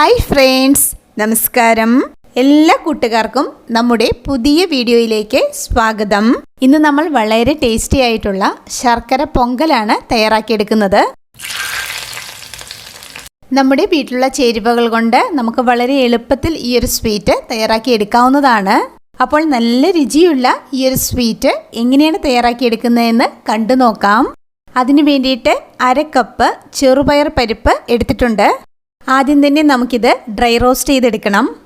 Hi friends നമസ്കാരം. എല്ലാ കൂട്ടുകാർക്കും നമ്മുടെ പുതിയ വീഡിയോയിലേക്ക് സ്വാഗതം. ഇന്ന് നമ്മൾ വളരെ ടേസ്റ്റി ആയിട്ടുള്ള ശർക്കര പൊങ്കലാണ് തയ്യാറാക്കിയെടുക്കുന്നത്. നമ്മുടെ വീട്ടിലുള്ള ചേരുവകൾ കൊണ്ട് നമുക്ക് വളരെ എളുപ്പത്തിൽ ഈ ഒരു സ്വീറ്റ് തയ്യാറാക്കി എടുക്കാവുന്നതാണ് അപ്പോൾ നല്ല രുചിയുള്ള ഈ ഒരു സ്വീറ്റ് എങ്ങനെയാണ് തയ്യാറാക്കിയെടുക്കുന്നതെന്ന് കണ്ടു നോക്കാം. അതിനു വേണ്ടിയിട്ട് അര കപ്പ് ചെറുപയർ പരിപ്പ് എടുത്തിട്ടുണ്ട്. ആദ്യം തന്നെ നമുക്കിത് ഡ്രൈ റോസ്റ്റ് ചെയ്തെടുക്കണം.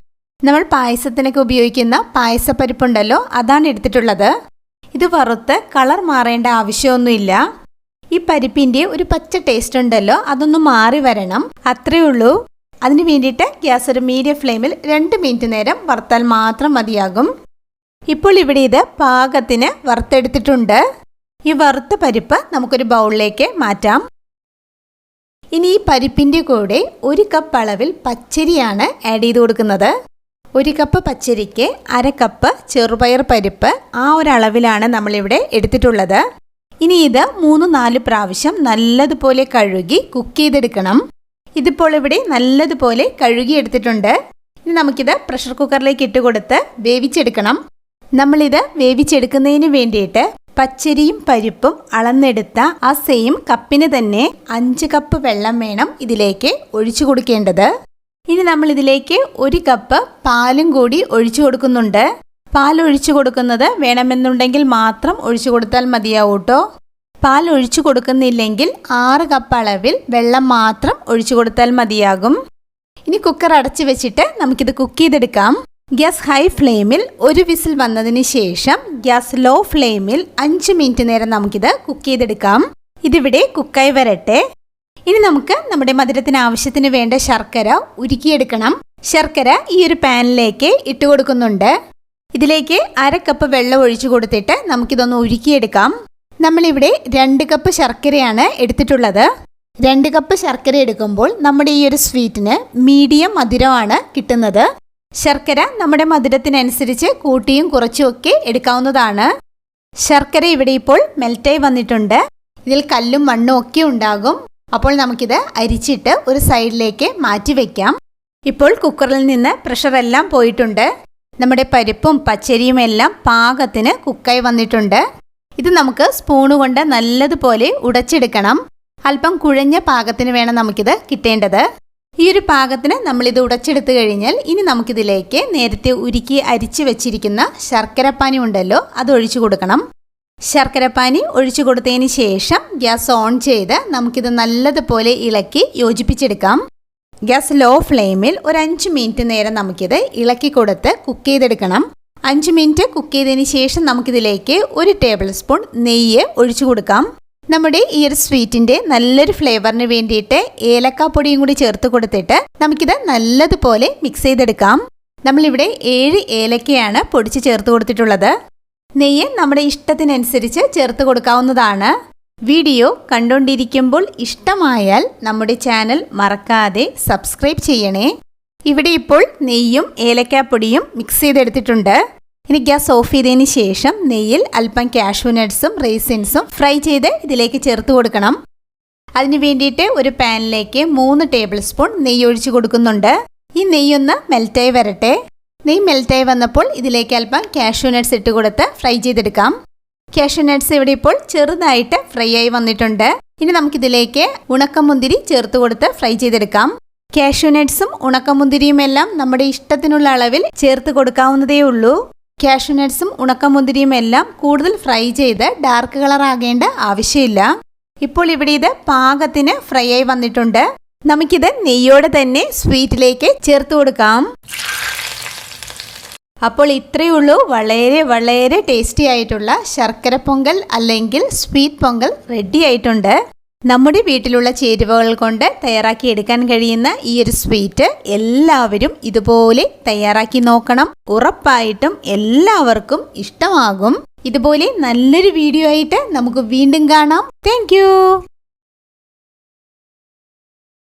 നമ്മൾ പായസത്തിനൊക്കെ ഉപയോഗിക്കുന്ന പായസപ്പരിപ്പുണ്ടല്ലോ അതാണ് എടുത്തിട്ടുള്ളത്. ഇത് വറുത്ത് കളർ മാറേണ്ട ആവശ്യമൊന്നുമില്ല. ഈ പരിപ്പിന്റെ ഒരു പച്ച ടേസ്റ്റ് ഉണ്ടല്ലോ അതൊന്ന് മാറി വരണം. അത്രയേ ഉള്ളൂ. അതിന് വേണ്ടിയിട്ട് ഗ്യാസ് ഒരു മീഡിയം ഫ്ലെയിമിൽ രണ്ട് മിനിറ്റ് നേരം വറുത്താൽ മാത്രം മതിയാകും. ഇപ്പോൾ ഇവിടെ ഇത് പാകത്തിന് വറുത്തെടുത്തിട്ടുണ്ട്. ഈ വറുത്ത പരിപ്പ് നമുക്കൊരു ബൗളിലേക്ക് മാറ്റാം. ഇനി ഈ പരിപ്പിന്റെ കൂടെ ഒരു കപ്പ് അളവിൽ പച്ചരിയാണ് ആഡ് ചെയ്ത് കൊടുക്കുന്നത്. ഒരു കപ്പ് പച്ചരിക്ക് അര കപ്പ് ചെറുപയർ പരിപ്പ് ആ ഒരു അളവിലാണ് നമ്മളിവിടെ എടുത്തിട്ടുള്ളത്. ഇനി ഇത് മൂന്ന് നാല് പ്രാവശ്യം നല്ലതുപോലെ കഴുകി കുക്ക് ചെയ്തെടുക്കണം. ഇതിപ്പോൾ ഇവിടെ നല്ലതുപോലെ കഴുകി എടുത്തിട്ടുണ്ട്. ഇനി നമുക്കിത് പ്രഷർ കുക്കറിലേക്ക് ഇട്ട് കൊടുത്ത് വേവിച്ചെടുക്കണം. നമ്മളിത് വേവിച്ചെടുക്കുന്നതിന് വേണ്ടിയിട്ട് പച്ചരിയും പരിപ്പും അളന്നെടുത്ത ആ സെയിം കപ്പിന് തന്നെ അഞ്ച് കപ്പ് വെള്ളം വേണം ഇതിലേക്ക് ഒഴിച്ചു കൊടുക്കേണ്ടത്. ഇനി നമ്മൾ ഇതിലേക്ക് ഒരു കപ്പ് പാലും കൂടി ഒഴിച്ചു കൊടുക്കുന്നുണ്ട്. പാൽ ഒഴിച്ചു കൊടുക്കുന്നത് വേണമെന്നുണ്ടെങ്കിൽ മാത്രം ഒഴിച്ചു കൊടുത്താൽ മതിയാവൂട്ടോ പാൽ ഒഴിച്ചു കൊടുക്കുന്നില്ലെങ്കിൽ ആറ് കപ്പ് അളവിൽ വെള്ളം മാത്രം ഒഴിച്ചു കൊടുത്താൽ മതിയാകും. ഇനി കുക്കർ അടച്ചു വെച്ചിട്ട് നമുക്കിത് കുക്ക് ചെയ്തെടുക്കാം. ഗ്യാസ് ഹൈ ഫ്ലെയിമിൽ ഒരു വിസിൽ വന്നതിന് ശേഷം ഗ്യാസ് ലോ ഫ്ലെയിമിൽ അഞ്ച് മിനിറ്റ് നേരം നമുക്കിത് കുക്ക് ചെയ്തെടുക്കാം. ഇതിവിടെ കുക്കായി വരട്ടെ. ഇനി നമുക്ക് നമ്മുടെ മധുരത്തിന് ആവശ്യത്തിന് വേണ്ട ശർക്കര ഉരുക്കിയെടുക്കണം. ശർക്കര ഈ ഒരു പാനിലേക്ക് ഇട്ട് കൊടുക്കുന്നുണ്ട്. ഇതിലേക്ക് അര കപ്പ് വെള്ളം ഒഴിച്ചു കൊടുത്തിട്ട് നമുക്കിതൊന്ന് ഉരുക്കിയെടുക്കാം. നമ്മളിവിടെ രണ്ട് കപ്പ് ശർക്കരയാണ് എടുത്തിട്ടുള്ളത്. രണ്ട് കപ്പ് ശർക്കര എടുക്കുമ്പോൾ നമ്മുടെ ഈ ഒരു സ്വീറ്റിന് മീഡിയം മധുരമാണ് കിട്ടുന്നത്. ശർക്കര നമ്മുടെ മധുരത്തിനനുസരിച്ച് കൂട്ടിയും കുറച്ചും ഒക്കെ എടുക്കാവുന്നതാണ്. ശർക്കര ഇവിടെ ഇപ്പോൾ മെൽറ്റായി വന്നിട്ടുണ്ട്. ഇതിൽ കല്ലും മണ്ണും ഒക്കെ ഉണ്ടാകും. അപ്പോൾ നമുക്കിത് അരിച്ചിട്ട് ഒരു സൈഡിലേക്ക് മാറ്റി വയ്ക്കാം ഇപ്പോൾ കുക്കറിൽ നിന്ന് പ്രഷർ എല്ലാം പോയിട്ടുണ്ട്. നമ്മുടെ പരിപ്പും പച്ചരിയും എല്ലാം പാകത്തിന് കുക്കായി വന്നിട്ടുണ്ട്. ഇത് നമുക്ക് സ്പൂണ് കൊണ്ട് നല്ലതുപോലെ ഉടച്ചെടുക്കണം. അല്പം കുഴഞ്ഞ പാകത്തിന് വേണം നമുക്കിത് കിട്ടേണ്ടത്. ഈ ഒരു പാകത്തിന് നമ്മളിത് ഉടച്ചെടുത്തു കഴിഞ്ഞാൽ ഇനി നമുക്കിതിലേക്ക് നേരത്തെ ഉരുക്കി അരിച്ചു വെച്ചിരിക്കുന്ന ശർക്കരപ്പാനി ഉണ്ടല്ലോ അത് ഒഴിച്ചു കൊടുക്കണം. ശർക്കരപ്പാനി ഒഴിച്ചു കൊടുത്തതിന് ശേഷം ഗ്യാസ് ഓൺ ചെയ്ത് നമുക്കിത് നല്ലതുപോലെ ഇളക്കി യോജിപ്പിച്ചെടുക്കാം. ഗ്യാസ് ലോ ഫ്ലെയിമിൽ ഒരു അഞ്ച് മിനിറ്റ് നേരം നമുക്കിത് ഇളക്കി കൊടുത്ത് കുക്ക് ചെയ്തെടുക്കണം. അഞ്ച് മിനിറ്റ് കുക്ക് ചെയ്തതിന് ശേഷം നമുക്കിതിലേക്ക് ഒരു ടേബിൾ സ്പൂൺ നെയ്യ് ഒഴിച്ചു കൊടുക്കാം. നമ്മുടെ ഈ ഒരു സ്വീറ്റിന്റെ നല്ലൊരു ഫ്ലേവറിന് വേണ്ടിയിട്ട് ഏലക്കാപ്പൊടിയും കൂടി ചേർത്ത് കൊടുത്തിട്ട് നമുക്കിത് നല്ലതുപോലെ മിക്സ് ചെയ്തെടുക്കാം. നമ്മളിവിടെ ഏഴ് ഏലക്കയാണ് പൊടിച്ച് ചേർത്ത് കൊടുത്തിട്ടുള്ളത്. നെയ്യ് നമ്മുടെ ഇഷ്ടത്തിനനുസരിച്ച് ചേർത്ത് കൊടുക്കാവുന്നതാണ്. വീഡിയോ കണ്ടുകൊണ്ടിരിക്കുമ്പോൾ ഇഷ്ടമായാൽ നമ്മുടെ ചാനൽ മറക്കാതെ സബ്സ്ക്രൈബ് ചെയ്യണേ. ഇവിടെ ഇപ്പോൾ നെയ്യും ഏലക്കാപ്പൊടിയും മിക്സ് ചെയ്തെടുത്തിട്ടുണ്ട്. ഇനി ഗ്യാസ് ഓഫ് ചെയ്തതിന് ശേഷം നെയ്യിൽ അല്പം കാഷ്യൂ നട്ട്സും റേസിൻസും ഫ്രൈ ചെയ്ത് ഇതിലേക്ക് ചേർത്ത് കൊടുക്കണം. അതിന് വേണ്ടിയിട്ട് ഒരു പാനിലേക്ക് മൂന്ന് ടേബിൾ സ്പൂൺ നെയ്യ് ഒഴിച്ചു കൊടുക്കുന്നുണ്ട്. ഈ നെയ്യൊന്ന് മെൽറ്റായി വരട്ടെ. നെയ്യ് മെൽറ്റായി വന്നപ്പോൾ ഇതിലേക്ക് അല്പം കാഷ്യൂ നട്ട്സ് ഇട്ട് കൊടുത്ത് ഫ്രൈ ചെയ്തെടുക്കാം. കാഷ്യൂ നട്ട്സ് ഇവിടെ ഇപ്പോൾ ചെറുതായിട്ട് ഫ്രൈ ആയി വന്നിട്ടുണ്ട്. ഇനി നമുക്കിതിലേക്ക് ഉണക്കമുന്തിരി ചേർത്ത് കൊടുത്ത് ഫ്രൈ ചെയ്തെടുക്കാം. കാഷ്യൂ നട്ട്സും ഉണക്കമുന്തിരിയും എല്ലാം നമ്മുടെ ഇഷ്ടത്തിനുള്ള അളവിൽ ചേർത്ത് കൊടുക്കാവുന്നതേ ഉള്ളൂ കാഷ്യൂ നട്ട്സും ഉണക്കമുന്തിരിയും എല്ലാം കൂടുതൽ ഫ്രൈ ചെയ്ത് ഡാർക്ക് കളർ ആകേണ്ട ആവശ്യമില്ല. ഇപ്പോൾ ഇവിടെ ഇത് പാകത്തിന് ഫ്രൈ ആയി വന്നിട്ടുണ്ട്. നമുക്കിത് നെയ്യോടെ തന്നെ സ്വീറ്റിലേക്ക് ചേർത്ത് കൊടുക്കാം. അപ്പോൾ ഇത്രയേ ഉള്ളൂ. വളരെ വളരെ ടേസ്റ്റി ആയിട്ടുള്ള ശർക്കര പൊങ്കൽ അല്ലെങ്കിൽ സ്വീറ്റ് പൊങ്കൽ റെഡി ആയിട്ടുണ്ട്. നമ്മുടെ വീട്ടിലുള്ള ചേരുവകൾ കൊണ്ട് തയ്യാറാക്കി എടുക്കാൻ കഴിയുന്ന ഈ ഒരു സ്വീറ്റ് എല്ലാവരും ഇതുപോലെ തയ്യാറാക്കി നോക്കണം. ഉറപ്പായിട്ടും എല്ലാവർക്കും ഇഷ്ടമാകും. ഇതുപോലെ നല്ലൊരു വീഡിയോ ആയിട്ട് നമുക്ക് വീണ്ടും കാണാം. താങ്ക്